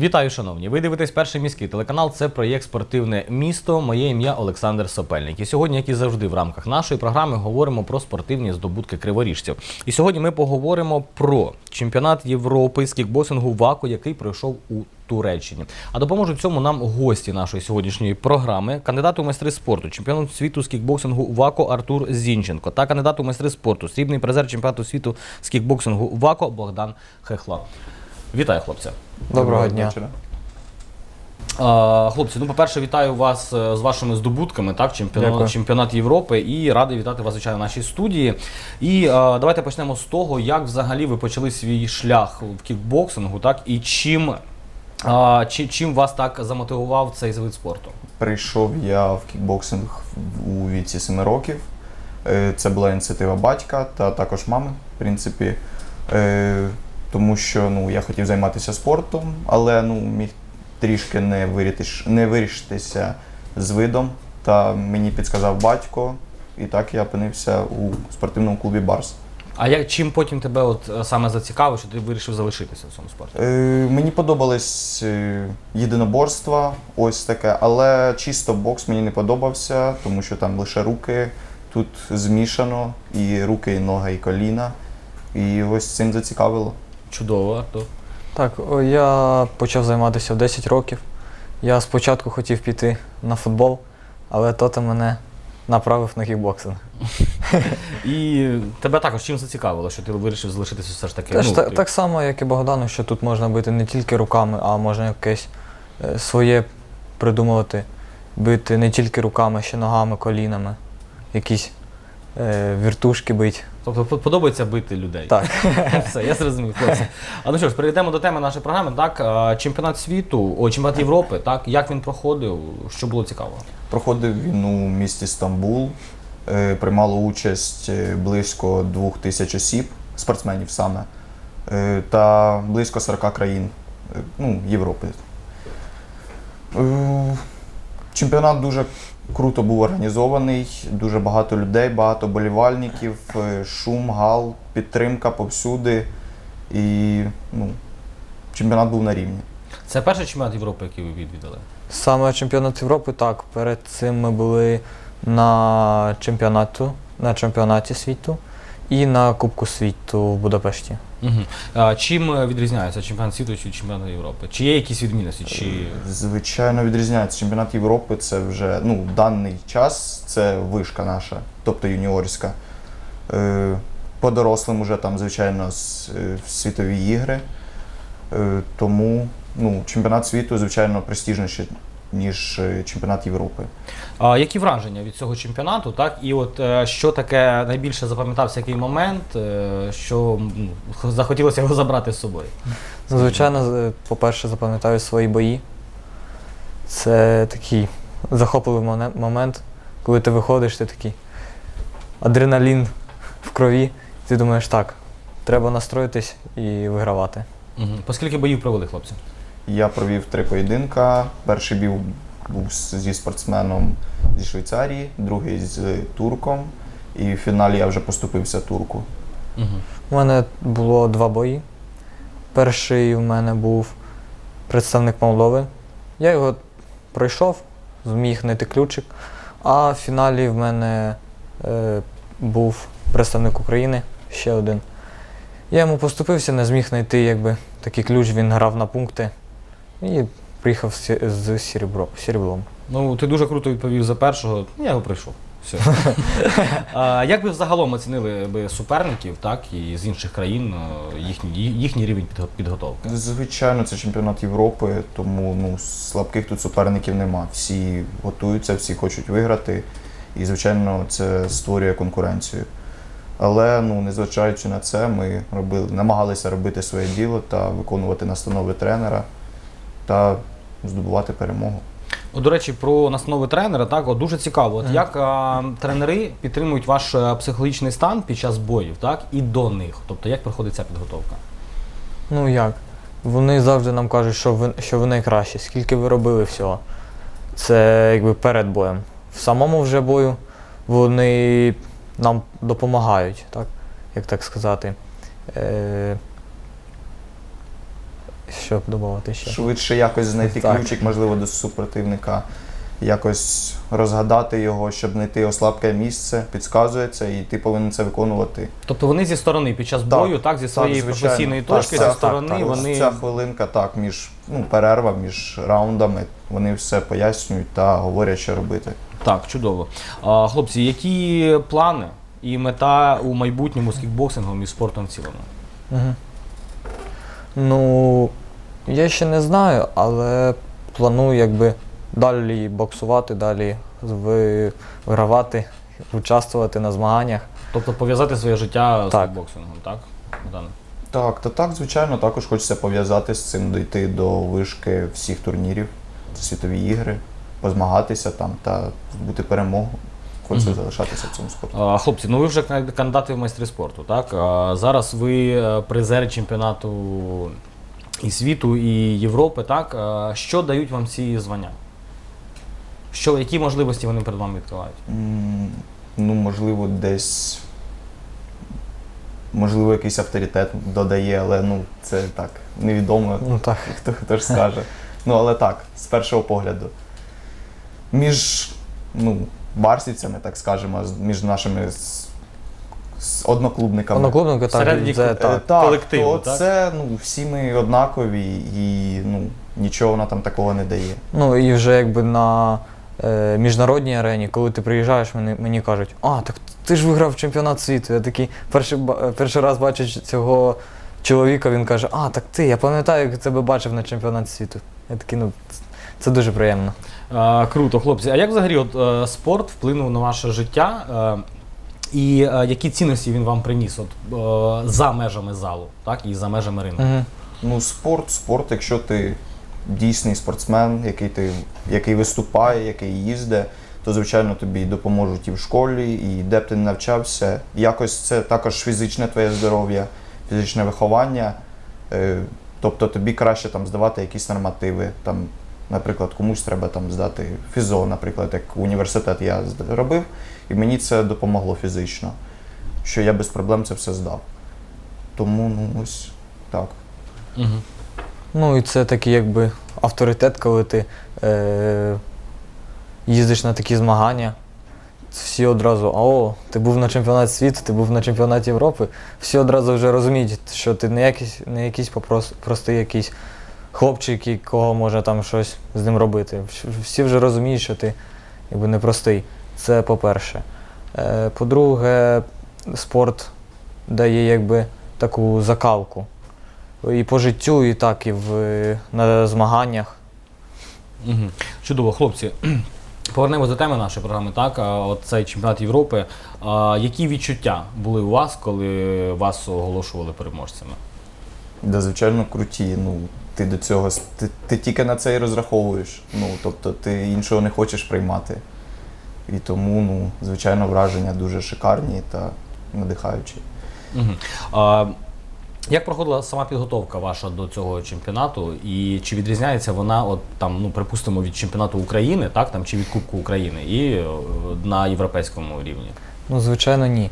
Вітаю, шановні! Ви дивитесь перший міський телеканал. Це проєкт Спортивне місто. Моє ім'я Олександр Сопельник. І сьогодні, як і завжди, в рамках нашої програми говоримо про спортивні здобутки криворіжців. І сьогодні ми поговоримо про чемпіонат Європи з кікбоксингу ВАКО, який пройшов у Туреччині. А допоможуть цьому нам гості нашої сьогоднішньої програми, кандидат у майстри спорту, чемпіон світу з кікбоксингу ВАКО Артур Зінченко та кандидат у майстри спорту, срібний призер чемпіонату світу з кікбоксингу ВАКО Богдан Хехла. Вітаю, хлопця! Доброго дня. вечора. А, Хлопці, ну по-перше, вітаю вас е, з вашими здобутками, так, чемпіонат, Дякую. чемпіонат Європи, і радий вітати вас, звичайно, в нашій студії. І е, давайте почнемо з того, як взагалі ви почали свій шлях в кікбоксингу, так, і чим, а, чи, чим вас так замотивував цей вид спорту? Прийшов я в кікбоксинг у віці 7 років. Е, Це була ініціатива батька та також мами, в принципі. Е, Тому що ну, я хотів займатися спортом, але ну, міг трішки не, вирітиш, не вирішитися з видом. Та мені підказав батько, і так я опинився у спортивному клубі Барс. А як чим потім тебе от е, саме зацікавив, що ти вирішив залишитися в цьому спорті? Е, Мені подобались е, єдиноборства, ось таке, але чисто бокс мені не подобався, тому що там лише руки, тут змішано, і руки, і ноги, і коліна. І ось цим зацікавило. Чудово, Артур. Так, я почав займатися в 10 років. Я спочатку хотів піти на футбол, але тато мене направив на кікбоксинг. І тебе також чим зацікавило, що ти вирішив залишитися все ж таки? Теж ну, та- ти- так само, як і Богдану, що тут можна бити не тільки руками, а можна якесь е, своє придумувати, бити не тільки руками, ще ногами, колінами, якісь е, віртушки бити. Тобто по- подобається бити людей. Так. Все, я зрозумів, хлопці. А ну що ж, перейдемо до теми нашої програми. Так, а, чемпіонат світу, о, чемпіонат Європи, так, як він проходив, що було цікаво? Проходив він у місті Стамбул, е, приймало участь е, близько двох тисяч осіб, спортсменів саме, е, та близько 40 країн е, ну, Європи. Е, Чемпіонат дуже круто був організований, дуже багато людей, багато болівальників, е, шум, гал, підтримка повсюди. І ну, чемпіонат був на рівні. Це перший чемпіонат Європи, який ви відвідали. Саме чемпіонат Європи, так. Перед цим ми були на чемпіонату, на чемпіонаті світу і на Кубку світу в Будапешті. Угу. А, чим е, відрізняється чемпіонат світу чи чемпіонат Європи? Чи є якісь відмінності? Чи... Звичайно, відрізняється. Чемпіонат Європи це вже ну, даний час це вишка наша, тобто юніорська. Е, по дорослим вже там, звичайно, е, світові ігри. Е, тому ну, чемпіонат світу, звичайно, престижніший, ніж е, чемпіонат Європи. А, які враження від цього чемпіонату? Так? І от е, що таке найбільше запам'ятався який момент, е, що захотілося його забрати з собою? Ну, Звичайно, по-перше, запам'ятаю свої бої. Це такий захопливий момент, коли ти виходиш, ти такий адреналін в крові. Ти думаєш, так, треба настроїтись і вигравати. Угу. По скільки боїв провели хлопці? Я провів три поєдинка. Перший бій був зі спортсменом зі Швейцарії, другий з турком. І в фіналі я вже поступився турку. Угу. У мене було два бої. Перший у мене був представник Молдови. Я його пройшов, зміг знайти ключик. А в фіналі в мене е, був представник України, ще один. Я йому поступився, не зміг знайти якби, такий ключ, він грав на пункти і приїхав з, з срібро, сріблом. Ну, ти дуже круто відповів за першого, ну, я його пройшов. Все. а, як би взагалом оцінили би суперників, так, і з інших країн е, їхній, їхній рівень підго- підготовки? Звичайно, це чемпіонат Європи, тому ну, слабких тут суперників нема. Всі готуються, всі хочуть виграти. І, звичайно, це створює конкуренцію. Але ну, незважаючи на це, ми робили, намагалися робити своє діло та виконувати настанови тренера та здобувати перемогу. От, до речі, про настанови тренера, так, от дуже цікаво, от як а, тренери підтримують ваш е, психологічний стан під час боїв, так, і до них. Тобто, як проходить ця підготовка? Ну як? Вони завжди нам кажуть, що ви, що ви найкращі, скільки ви робили всього. Це якби перед боєм. В самому вже бою вони нам допомагають, так? як так сказати. Е, щоб додати ще. Швидше якось знайти Так. ключик, можливо, до супротивника, якось розгадати його, щоб знайти його слабке місце, підказується, і ти повинен це виконувати. Тобто вони зі сторони під час Так, бою, так, зі своєї звичайно. професійної Так, точки, ця- зі сторони так, так. Ось вони. Ця хвилинка, так, між ну, перерва, між раундами, вони все пояснюють та говорять, що робити. Так, чудово. А, хлопці, які плани і мета у майбутньому з кікбоксингом і спортом в цілому? Угу. Ну, я ще не знаю, але планую якби далі боксувати, далі вигравати, участвувати на змаганнях. Тобто пов'язати своє життя з Так. кікбоксингом, так? Богдане? Так, та так, звичайно, також хочеться пов'язати з цим, дійти до вишки всіх турнірів, світові ігри, позмагатися там та здобути перемогу. Мгм. залишатися в цьому спорті. А, Хлопці, ну ви вже кандидати в майстри спорту, так? А, Зараз ви е, призери чемпіонату і світу, і Європи, так? А, Що дають вам ці звання? Що, які можливості вони перед вами відкривають? Ну, можливо, десь. Можливо, якийсь авторитет додає, але ну, це так, невідомо. Ну так. Хто, хто ж скаже. Ну, але так, з першого погляду. Між ну, барсівцями, так скажемо, між нашими з, з одноклубниками. Одноклубники так, Всередині це Е, так. колективу, то так? це ну, всі ми однакові і ну, нічого вона там такого не дає. Ну і вже якби на е, міжнародній арені, коли ти приїжджаєш, мені, мені кажуть, а, так ти ж виграв чемпіонат світу. Я такий перший, е, перший раз бачу цього чоловіка, він каже, а, так ти, я пам'ятаю, як тебе бачив на чемпіонаті світу. Я такий, ну, це, дуже приємно. А, круто, хлопці. А як взагалі от, е, спорт вплинув на ваше життя? Е, і е, які цінності він вам приніс от, е, за межами залу, так? І за межами ринку? Угу. Ну, спорт, спорт, якщо ти дійсний спортсмен, який ти який виступає, який їздить, то звичайно тобі допоможуть і в школі, і де б ти не навчався. Якось це також фізичне твоє здоров'я, фізичне виховання. Е, Тобто тобі краще там здавати якісь нормативи. Там, наприклад, комусь треба там здати фізо, наприклад, як університет я робив, і мені це допомогло фізично, що я без проблем це все здав. Тому ну ось так. Угу. Ну і це такий якби авторитет, коли ти е, їздиш на такі змагання. Всі одразу, о, ти був на чемпіонаті світу, ти був на чемпіонаті Європи. Всі одразу вже розуміють, що ти не якийсь, не якийсь попрос, простий якийсь хлопчик, якого може там щось з ним робити. Всі вже розуміють, що ти якби не простий. Це по-перше. Е, по-друге, спорт дає якби таку закалку. І по життю, і так, і в, на змаганнях. Угу. Чудово, хлопці. Повернемось до теми нашої програми. Так, от цей чемпіонат Європи. А, які відчуття були у вас, коли вас оголошували переможцями? Да, звичайно, круті. Ну, ти до цього ти, ти тільки на це і розраховуєш. Ну, тобто ти іншого не хочеш приймати. І тому, ну, звичайно, враження дуже шикарні та надихаючі. Угу. А, як проходила сама підготовка ваша до цього чемпіонату, і чи відрізняється вона, от там, ну припустимо, від чемпіонату України, так там чи від Кубку України, і е, на європейському рівні? Ну, звичайно, ні.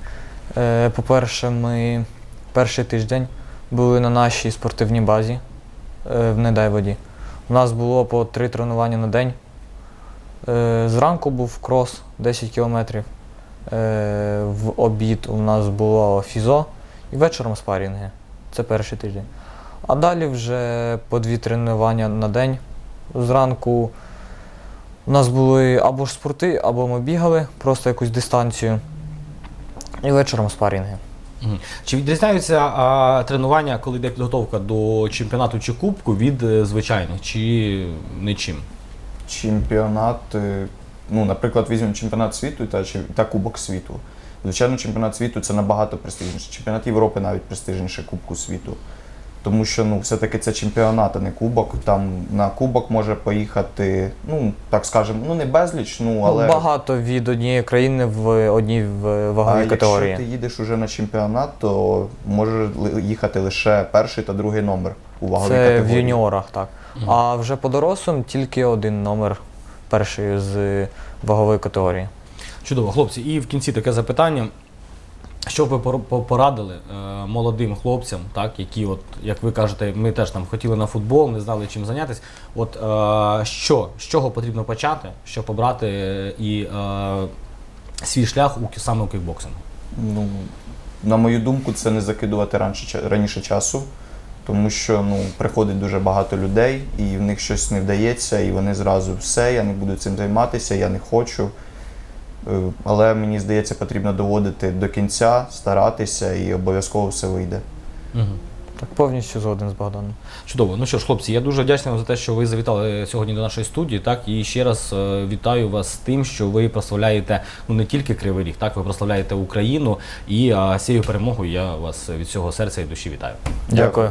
Е, по-перше, ми перший тиждень були на нашій спортивній базі в Недайводі. У нас було по три тренування на день. Е, зранку був крос 10 кілометрів. Е, в обід у нас було фізо і вечором спарінги. Це перший тиждень. А далі вже по дві тренування на день. Зранку у нас були або ж спорти, або ми бігали просто якусь дистанцію. І вечором спарінги. Чи відрізняються а, тренування, коли йде підготовка до чемпіонату чи кубку від е, звичайних, чи нічим? Чемпіонат, ну, наприклад, візьмемо чемпіонат світу та, та Кубок світу. Звичайно, чемпіонат світу це набагато престижніше. Чемпіонат Європи навіть престижніше Кубку світу. Тому що ну, все-таки це чемпіонат, а не кубок. Там на кубок може поїхати, ну так скажемо, ну не безліч, ну але Ну, багато від однієї країни в одній в- а ваговій категорії. якщо ти їдеш уже на чемпіонат, то може ли- їхати лише перший та другий номер у ваговій Це категорії. в юніорах, так. А вже по дорослим тільки один номер перший з вагової категорії. Чудово, хлопці. І в кінці таке запитання. Що б ви пор- порадили е, молодим хлопцям, так, які, от, як ви кажете, ми теж там хотіли на футбол, не знали чим зайнятися. От е, що, з чого потрібно почати, щоб обрати е, і свій шлях у саме у кікбоксингу? Ну, на мою думку, це не закидувати раніше, раніше часу, тому що ну, приходить дуже багато людей, і в них щось не вдається, і вони зразу все, я не буду цим займатися, я не хочу. Е, Але мені здається, потрібно доводити до кінця, старатися і обов'язково все вийде. Угу. Так, повністю згоден з Богданом. Чудово. Ну що ж, хлопці, я дуже вдячний вам за те, що ви завітали сьогодні до нашої студії. Так і ще раз е, вітаю вас з тим, що ви прославляєте ну не тільки Кривий Ріг, так ви прославляєте Україну. І а, з цією перемогою я вас від всього серця і душі вітаю. Дякую.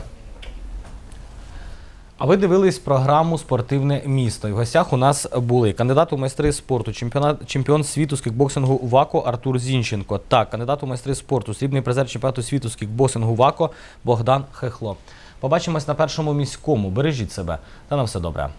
А ви дивились програму Спортивне місто. І в гостях у нас були кандидат у майстри спорту, чемпіонат, чемпіон світу з кікбоксингу ВАКО Артур Зінченко та кандидат у майстри спорту, срібний призер чемпіонату світу з кікбоксингу ВАКО Богдан Хехло. Побачимось на першому міському. Бережіть себе та на все добре.